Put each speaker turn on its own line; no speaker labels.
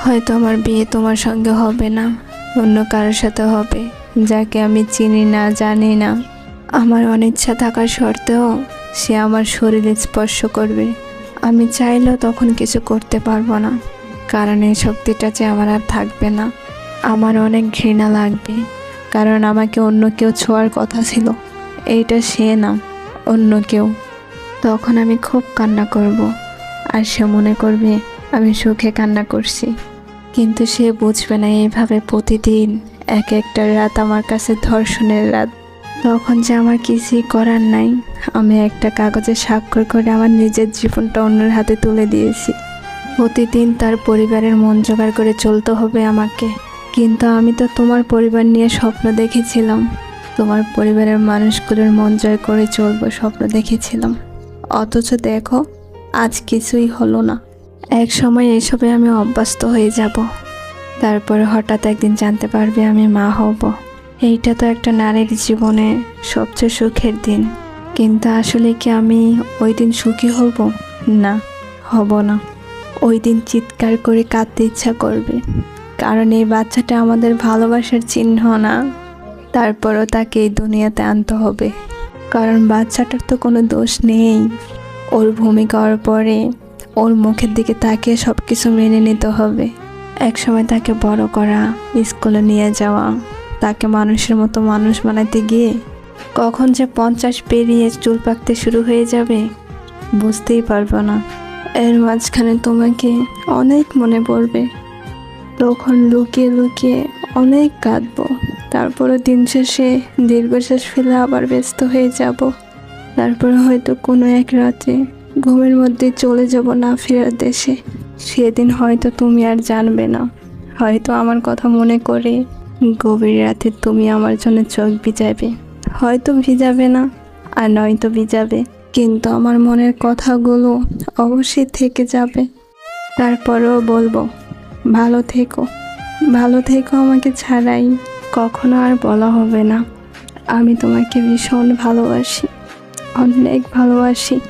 হয়তো আমার বিয়ে তোমার সঙ্গে হবে না, অন্য কারোর সাথে হবে, যাকে আমি চিনি না, জানি না। আমার অনিচ্ছা থাকার সত্ত্বেও সে আমার শরীরে স্পর্শ করবে। আমি চাইলেও তখন কিছু করতে পারব না, কারণ এই শক্তিটা যে আমার আর থাকবে না। আমার অনেক ঘৃণা লাগবে, কারণ আমাকে অন্য কেউ ছোঁয়ার কথা ছিল। এইটা সে না, অন্য কেউ। তখন আমি খুব কান্না করব, আর সে মনে করবে আমি সুখে কান্না করছি। কিন্তু সে বুঝবে না এইভাবে প্রতিদিন এক একটা রাত আমার কাছে ধর্ষণের রাত। তখন যে আমার কিছুই করার নাই, আমি একটা কাগজে স্বাক্ষর করে আমার নিজের জীবনটা অন্যের হাতে তুলে দিয়েছি। প্রতিদিন তার পরিবারের মন জোগাড় করে চলতে হবে আমাকে। কিন্তু আমি তো তোমার পরিবার নিয়ে স্বপ্ন দেখেছিলাম। তোমার পরিবারের মানুষগুলোর মন জয় করে চলবো স্বপ্ন দেখেছিলাম। অথচ দেখো, আজ কিছুই হলো না। এক সময় এইসবে আমি অভ্যস্ত হয়ে যাব। তারপরে হঠাৎ একদিন জানতে পারবে আমি মা হব। এইটা তো একটা নারীর জীবনে সবচেয়ে সুখের দিন। কিন্তু আসলে কি আমি ওই দিন সুখী হব? না হব না। ওই দিন চিৎকার করে কাঁদতে ইচ্ছা করবে। কারণ এই বাচ্চাটা আমাদের ভালোবাসার চিহ্ন না। তারপরও তাকে এই দুনিয়াতে আনতে হবে। কারণ বাচ্চাটার তো কোনো দোষ নেই। ওর ভূমিকা হওয়ার পরে। ওর মুখের দিকে তাকিয়ে সব কিছু মেনে নিতে হবে। একসময় তাকে বড় করা, স্কুলে নিয়ে যাওয়া, তাকে মানুষের মতো মানুষ বানাতে গিয়ে কখন যে পঞ্চাশ পেরিয়ে চুল পাকতে শুরু হয়ে যাবে, বুঝতেই পারব না। এর মাঝখানে তোমাকে অনেক মনে পড়বে। তখন লুকিয়ে লুকিয়ে অনেক কাঁদবো। তারপরে দিন শেষে দীর্ঘশ্বাস ফেলে আবার ব্যস্ত হয়ে যাব। তারপরে হয়তো কোনো এক রাতে ঘুমের মধ্যে চলে যাব না ফেরার দেশে। সেদিন হয়তো তুমি আর জানবে না। হয়তো আমার কথা মনে করে গভীর রাতে তুমি আমার জন্য চোখ ভিজাবে। হয়তো ভিজাবে না, আর নয়তো ভিজাবে। কিন্তু আমার মনের কথাগুলো অবশ্যই থেকে যাবে। তারপরেও বলব, ভালো থেকো। ভালো থেকো আমাকে ছাড়াই। কখনো আর বলা হবে না। আমি তোমাকে ভীষণ ভালোবাসি। অনেক ভালোবাসি।